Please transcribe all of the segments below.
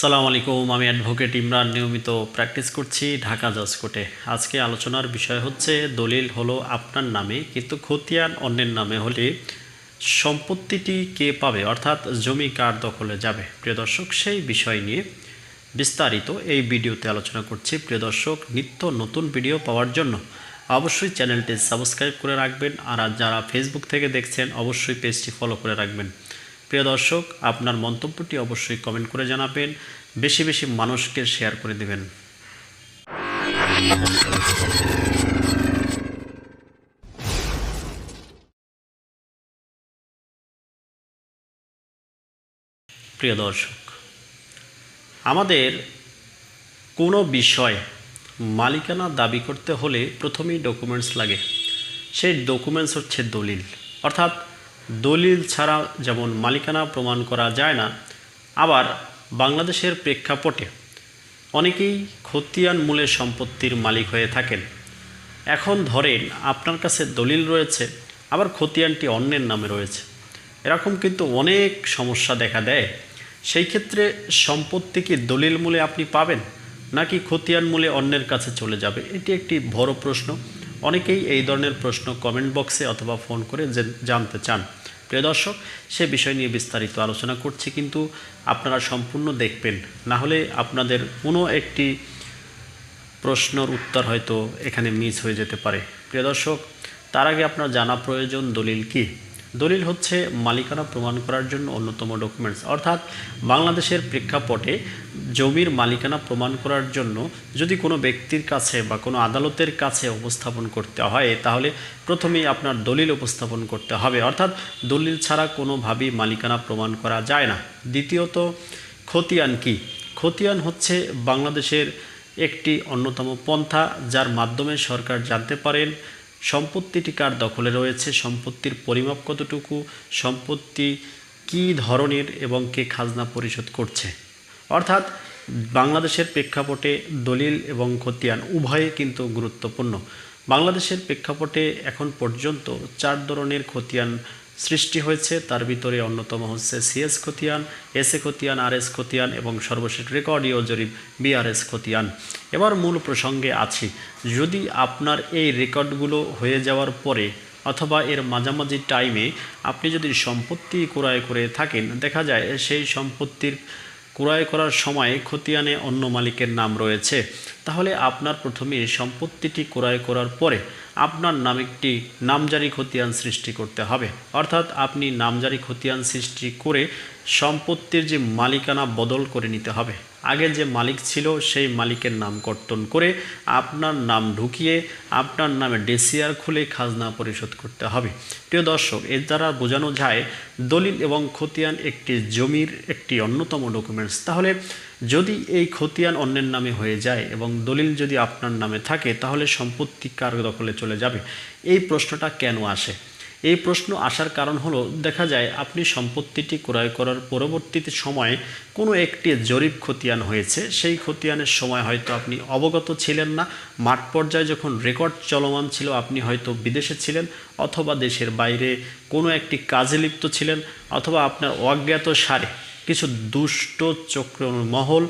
সালাম আলাইকুম, আমি অ্যাডভোকেট ইমরান নিয়মিত প্র্যাকটিস করছি ঢাকা জজ কোর্টে আজকে আলোচনার বিষয় হচ্ছে, দলিল হলো আপনার নামে, কিন্তু খতিয়ান অন্যের নামে হলে সম্পত্তিটি কে পাবে? অর্থাৎ জমি কার দখলে যাবে? প্রিয় দর্শক, সেই বিষয় নিয়ে বিস্তারিত এই ভিডিওতে আলোচনা করছি। প্রিয় দর্শক, নিত্য নতুন ভিডিও পাওয়ার জন্য অবশ্যই চ্যানেলটি সাবস্ক্রাইব করে রাখবেন। আর যারা ফেসবুক থেকে দেখছেন, অবশ্যই পেজটি ফলো করে রাখবেন। প্রিয় দর্শক, আপনার মন্তব্যটি অবশ্যই কমেন্ট করে জানাবেন। বেশি বেশি মানুষকে শেয়ার করে দেবেন। প্রিয় দর্শক, আমাদের কোনো বিষয় মালিকানা দাবি করতে হলে প্রথমেই ডকুমেন্টস লাগে। সেই ডকুমেন্টস হচ্ছে দলিল। অর্থাৎ দলিল ছাড়া যেমন মালিকানা প্রমাণ করা যায় না, আবার বাংলাদেশের প্রেক্ষাপটে অনেকেই খতিয়ান মূলে সম্পত্তির মালিক হয়ে থাকেন। এখন ধরেন আপনার কাছে দলিল রয়েছে, আবার খতিয়ানটি অন্যের নামে রয়েছে। এরকম কিন্তু অনেক সমস্যা দেখা দেয়। সেই ক্ষেত্রে সম্পত্তি কি দলিল মূলে আপনি পাবেন, নাকি খতিয়ান মূলে অন্যের কাছে চলে যাবে? এটি একটি বড় প্রশ্ন। অনেকেই এই ধরনের প্রশ্ন কমেন্ট বক্সে অথবা ফোন করে জেন- জানতে চান। প্রিয় দর্শক, সে বিষয় নিয়ে বিস্তারিত আলোচনা করছি, কিন্তু আপনারা সম্পূর্ণ দেখবেন। না হলে আপনাদের কোনো একটি প্রশ্নর উত্তর হয়তো এখানে মিস হয়ে যেতে পারে। প্রিয় দর্শক, তার আগে আপনার জানা প্রয়োজন দলিল কি? দলিল হচ্ছে মালিকানা প্রমাণ করার জন্য অন্যতম ডকুমেন্টস অর্থাৎ বাংলাদেশের প্রেক্ষাপটে জমির মালিকানা প্রমাণ করার জন্য যদি কোনো ব্যক্তির কাছে বা কোনো আদালতের কাছে উপস্থাপন করতে হয়, তাহলে প্রথমেই আপনার দলিল উপস্থাপন করতে হবে। অর্থাৎ দলিল ছাড়া কোনোভাবেই মালিকানা প্রমাণ করা যায় না। দ্বিতীয়ত, খতিয়ান কি? খতিয়ান হচ্ছে বাংলাদেশের একটি অন্যতম পন্থা, যার মাধ্যমে সরকার জানতে পারেন সম্পত্তিটি কার দখলে রয়েছে? সম্পত্তির পরিমাপ কতটুকু? সম্পত্তি কি ধরনের এবং কে খাজনা পরিশোধ করছে? অর্থাৎ বাংলাদেশের প্রেক্ষাপটে দলিল এবং খতিয়ান উভয়ে কিন্তু গুরুত্বপূর্ণ। বাংলাদেশের প্রেক্ষাপটে এখন পর্যন্ত চার ধরনের খতিয়ান সৃষ্টি হয়েছে, তার ভিতরে অন্যতম হচ্ছে সিএস খতিয়ান এস এ খতিয়ান আর এস খতিয়ান এবং সর্বশেষ রেকর্ডীয় জরিপ বিআরএস খতিয়ান। এবার মূল প্রসঙ্গে আছি। যদি আপনার এই রেকর্ডগুলো হয়ে যাওয়ার পরে অথবা এর মাঝামাঝি টাইমে আপনি যদি সম্পত্তি ক্রয় করে থাকেন, দেখা যায় সেই সম্পত্তির ক্রয় করার সময় খতিয়ানে অন্য মালিকের নাম রয়েছে। তাহলে আপনার প্রথমে সম্পত্তিটি ক্রয় করার পরে আপনার নাম একটি নামজারি খতিয়ান সৃষ্টি করতে হবে। অর্থাৎ আপনি নামজারি খতিয়ান সৃষ্টি করে সম্পত্তির যে মালিকানা বদল করে নিতে হবে। আগে যে মালিক ছিল, সেই মালিকের নাম কর্তন করে আপনার নাম ঢুকিয়ে আপনার নামে ডেসিআর খুলে খাজনা পরিশোধ করতে হবে। প্রিয় দর্শক এর দ্বারা বোঝানো যায় দলিল এবং খতিয়ান একটি জমির একটি অন্যতম ডকুমেন্টস তাহলে যদি এই খতিয়ান অন্যের নামে হয়ে যায় এবং দলিল যদি আপনার নামে থাকে, তাহলে সম্পত্তি কার দখলে চলে যাবে? এই প্রশ্নটা কেন আসে? এই প্রশ্ন আসার কারণ হলো, দেখা যায় আপনি সম্পত্তিটি ক্রয় করার পরবর্তীতে সময়ে কোনো একটি জরিপ খতিয়ান হয়েছে, সেই খতিয়ানের সময় হয়তো আপনি অবগত ছিলেন না। মাঠ পর্যায়ে যখন রেকর্ড চলমান ছিল, আপনি হয়তো বিদেশে ছিলেন অথবা দেশের বাইরে কোনো একটি কাজে লিপ্ত ছিলেন অথবা আপনার অজ্ঞাত সারে কিছু দুষ্ট চক্র মহল,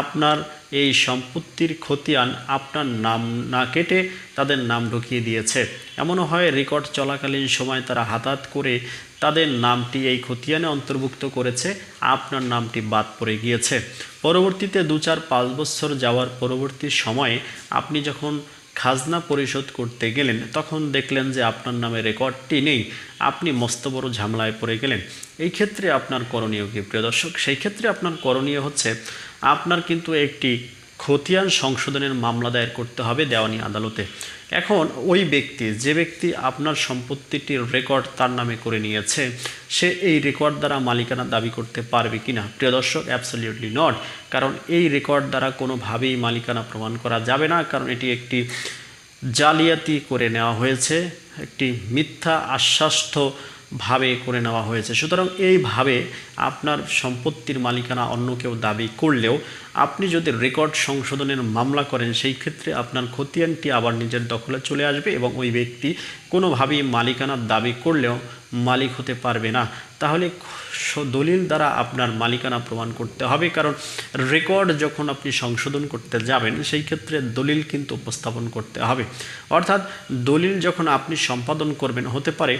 আপনার এই সম্পত্তির খতিয়ান আপনার নাম না কেটে তাদের নাম ঢুকিয়ে দিয়েছে। এমনও হয় রেকর্ড চলাকালীন সময় তারা হাতাত করে তাদের নামটি এই খতিয়ানে অন্তর্ভুক্ত করেছে, আপনার নামটি বাদ পড়ে গিয়েছে। পরবর্তীতে দু চার পাঁচ বছর যাওয়ার পরবর্তী সময়ে আপনি যখন খাজনা পরিশোধ করতে গেলেন, তখন দেখলেন যে আপনার নামে রেকর্ডটি নেই, আপনি মস্ত বড় ঝামেলায় পড়ে গেলেন। এই ক্ষেত্রে আপনার করণীয় কি, প্রিয় দর্শক? সেই ক্ষেত্রে আপনার করণীয় হচ্ছে, আপনার কিন্তু একটি খতিয়ান সংশোধনের মামলা দায়ের করতে হবে দেওয়ানি আদালতে। এখন ওই ব্যক্তি, যে ব্যক্তি আপনার সম্পত্তিটির রেকর্ড তার নামে করে নিয়েছে, সে এই রেকর্ড দ্বারা মালিকানা দাবি করতে পারবে কি না প্রিয় দর্শক অ্যাবসলিউটলি নট কারণ এই রেকর্ড দ্বারা কোনোভাবেই মালিকানা প্রমাণ করা যাবে না। কারণ এটি একটি জালিয়াতি করে নেওয়া হয়েছে, একটি মিথ্যা, আশ্বাস্ত ভাবে করে নেওয়া হয়েছে। সুতরাং এইভাবে আপনার সম্পত্তির মালিকানা অন্য কেউ দাবি করলেও আপনি যদি রেকর্ড সংশোধনের মামলা করেন, সেই ক্ষেত্রে আপনার খতিয়ানটি আবার নিজের দখলে চলে আসবে এবং ওই ব্যক্তি কোনোভাবেই মালিকানার দাবি করলেও মালিক হতে পারবে না। তাহলে দলিল দ্বারা আপনার মালিকানা প্রমাণ করতে হবে, কারণ রেকর্ড যখন আপনি সংশোধন করতে যাবেন, সেই ক্ষেত্রে দলিল কিন্তু উপস্থাপন করতে হবে। অর্থাৎ দলিল যখন আপনি সম্পাদন করবেন, হতে পারে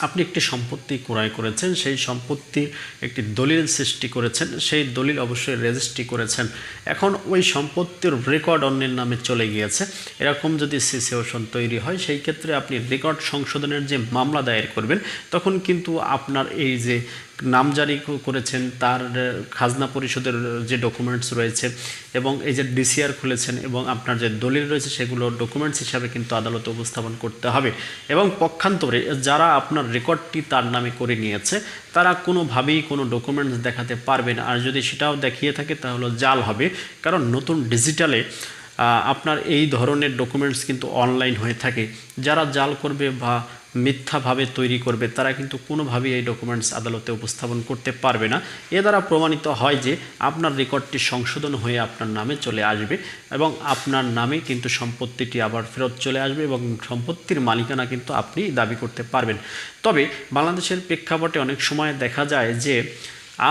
আপনি একটি সম্পত্তি ক্রয় করেছেন, সেই সম্পত্তির একটি দলিল সৃষ্টি করেছেন, সেই দলিল অবশ্যই রেজিস্ট্রি করেছেন। এখন ওই সম্পত্তির রেকর্ড অন্যের নামে চলে গিয়েছে। এরকম যদি সিসিওশন তৈরি হয়, সেই ক্ষেত্রে আপনি রেকর্ড সংশোধনের যে মামলা দায়ের করবেন, তখন কিন্তু আপনার এই যে নামজারি জারি করেছেন, তার খাজনা পরিষদের যে ডকুমেন্টস রয়েছে এবং এই যে ডিসিআর খুলেছেন এবং আপনার যে দলিল রয়েছে সেগুলো ডকুমেন্টস হিসাবে কিন্তু আদালতে উপস্থাপন করতে হবে। এবং পক্ষান্তরে যারা আপনার রেকর্ডটি তার নামে করে নিয়েছে, তারা কোনোভাবেই কোনো ডকুমেন্টস দেখাতে পারবে না। আর যদি সেটাও দেখিয়ে থাকে, তাহলে জাল হবে। কারণ নতুন ডিজিটালে আপনার এই ধরনের ডকুমেন্টস কিন্তু অনলাইন হয়ে থাকে। যারা জাল করবে বা মিথ্যাভাবে তৈরি করবে, তারা কিন্তু কোনোভাবেই এই ডকুমেন্টস আদালতে উপস্থাপন করতে পারবে না। এ দ্বারা প্রমাণিত হয় যে আপনার রেকর্ডটি সংশোধন হয়ে আপনার নামে চলে আসবে এবং আপনার নামে কিন্তু সম্পত্তিটি আবার ফেরত চলে আসবে এবং সম্পত্তির মালিকানা কিন্তু আপনি দাবি করতে পারবেন। তবে বাংলাদেশের প্রেক্ষাপটে অনেক সময় দেখা যায় যে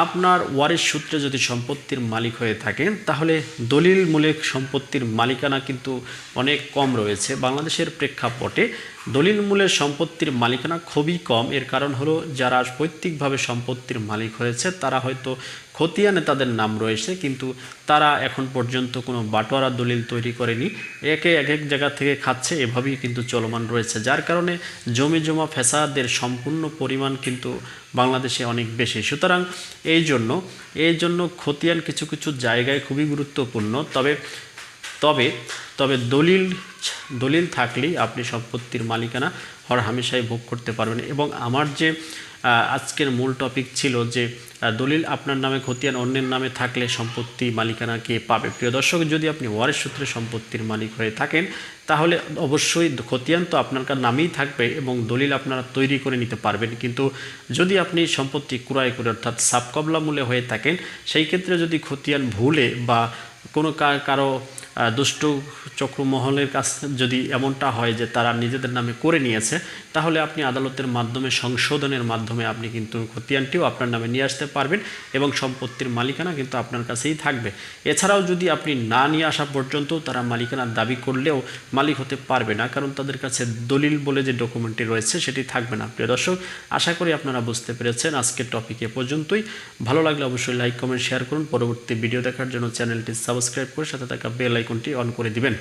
আপনার ওয়ারিশ সূত্রে যদি সম্পত্তির মালিক হয়ে থাকেন, তাহলে দলিল মূলক সম্পত্তির মালিকানা কিন্তু অনেক কম রয়েছে। বাংলাদেশের প্রেক্ষাপটে দলিল মূলের সম্পত্তির মালিকানা খুবই কম। এর কারণ হলো, যারা পৈতৃকভাবে সম্পত্তির মালিক হয়েছে, তারা হয়তো খতিয়ানে তাদের নাম রয়েছে, কিন্তু তারা এখন পর্যন্ত কোনো বাটোয়ারা দলিল তৈরি করেনি। একে এক এক জায়গা থেকে খাচ্ছে, এভাবেই কিন্তু চলমান রয়েছে। যার কারণে জমি জমা ফ্যাসাদের সম্পূর্ণ পরিমাণ কিন্তু বাংলাদেশে অনেক বেশি। সুতরাং এই জন্য এই জন্য খতিয়ান কিছু কিছু জায়গায় খুবই গুরুত্বপূর্ণ। তবে তবে তবে দলিল দলিল থাকলেই আপনি সম্পত্তির মালিকানা হর হামেশাই ভোগ করতে পারবেন। এবং আমার যে আজকের মূল টপিক ছিল যে দলিল আপনার নামে খতিয়ান অন্যের নামে থাকলে সম্পত্তি মালিকানা কে পাবে? প্রিয় দর্শক, যদি আপনি ওয়ারিশ সূত্রে সম্পত্তির মালিক হয়ে থাকেন, তাহলে অবশ্যই খতিয়ান তো আপনার নামেই থাকবে এবং দলিল আপনারা তৈরি করে নিতে পারবেন। কিন্তু যদি আপনি সম্পত্তি ক্রয় করে অর্থাৎ সাবকবলা মূল্যে হয়ে থাকেন, সেই ক্ষেত্রে যদি খতিয়ান ভুলে বা কোনো কারও দুষ্ট চক্রমহলের কাছ যদি এমনটা হয় যে তারা নিজেদের নামে করে নিয়েছে, তাহলে আপনি আদালতের মাধ্যমে, সংশোধনের মাধ্যমে আপনি কিন্তু খতিয়ানটিও আপনার নামে নিয়ে আসতে পারবেন এবং সম্পত্তির মালিকানা কিন্তু আপনার কাছেই থাকবে। এছাড়াও যদি আপনি না নিয়ে আসা পর্যন্ত তারা মালিকানার দাবি করলেও মালিক হতে পারবে না, কারণ তাদের কাছে দলিল বলে যে ডকুমেন্টটি রয়েছে সেটি থাকবে না। প্রিয় দর্শক, আশা করি আপনারা বুঝতে পেরেছেন আজকের টপিক এ পর্যন্তই। ভালো লাগলে অবশ্যই লাইক কমেন্ট শেয়ার করুন। পরবর্তী ভিডিও দেখার জন্য চ্যানেলটি সাবস্ক্রাইব করে সাথে থাকা বেল আইকনটি অন করে দিবেন।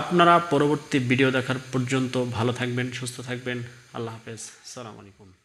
আপনারা পরবর্তী ভিডিও দেখার পর্যন্ত ভালো থাকবেন, সুস্থ থাকবেন। আল্লাহ হাফেজ। সালাম আলাইকুম।